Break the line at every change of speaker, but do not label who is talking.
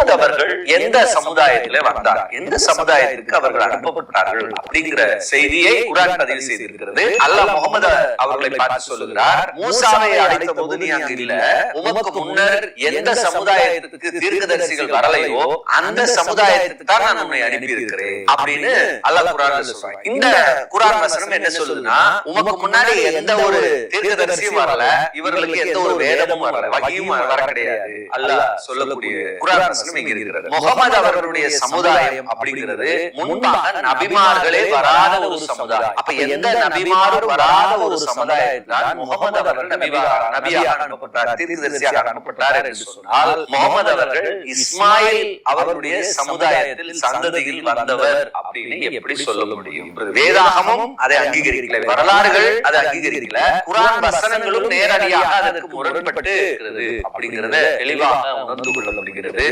முகமது அவர்கள் எந்த சமுதாயத்திலே வந்தார்? எந்த சமுதாயத்திற்கு அவர்கள் அனுப்பப்பட்டார்கள் அப்படிங்கிற செய்தியை குரான் பதிவு செய்திருக்கிறது. அல்லாஹ் முகமது அவர்களை பார்த்து சொல்லுகிறார் மூசாவை அழைத்த போது நீ அங்கு இல்ல. உமக்கு முன்னர் எந்த சமுதாயத்துக்கு தீர்க்கதரிசிகள் வரலையோ அந்த சமுதாயத்துக்கு தான் நான் உன்னை அனுப்பி இருக்கிறேன் அப்படின்னு அல்லாஹ் குரான் சொல்றாங்க இந்த குரான் வசனம் என்ன சொல்லுதுன்னா உமக்கு முன்னாடி எந்த ஒரு தீர்க்கதரிசியும் வரல. இவர்களுக்கு எந்த ஒரு வேதமும் வரல. வகியும் வர கிடையாது. அல்லாஹ் சொல்லக்கூடிய குரான் வசனம் இங்க இருக்கிறது முகமது அவர்களுடைய சமுதாயம் அப்படிங்கிறது முன்பாக நபிமார்களே வராத ஒரு சமுதாயம். அப்ப எந்த நபிமாரும் வராத ஒரு சமுதாயத்தில் தான் முகமது அவர்கள் நபியாக அனுப்பப்பட்டார். தீர்க்கதரிசியாக அனுப்பப்பட்டார் என்று சொன்னால் முகமது அவர்கள் இஸ்மாயில் அவருடைய சமுதாயத்தில் சந்ததியில் வந்தவர் அப்படின்னு எப்படி சொல்ல முடியும்? வேதாகமும் அதை அங்கீகரிக்கல. வரலாறுகள் அதை அங்கீகரிக்கல. குரான் வசனங்களும் நேரடியாக அதற்கு முரண்பட்டு அப்படிங்கறத தெளிவாக உணர்ந்து கொள்ள முடிகிறது.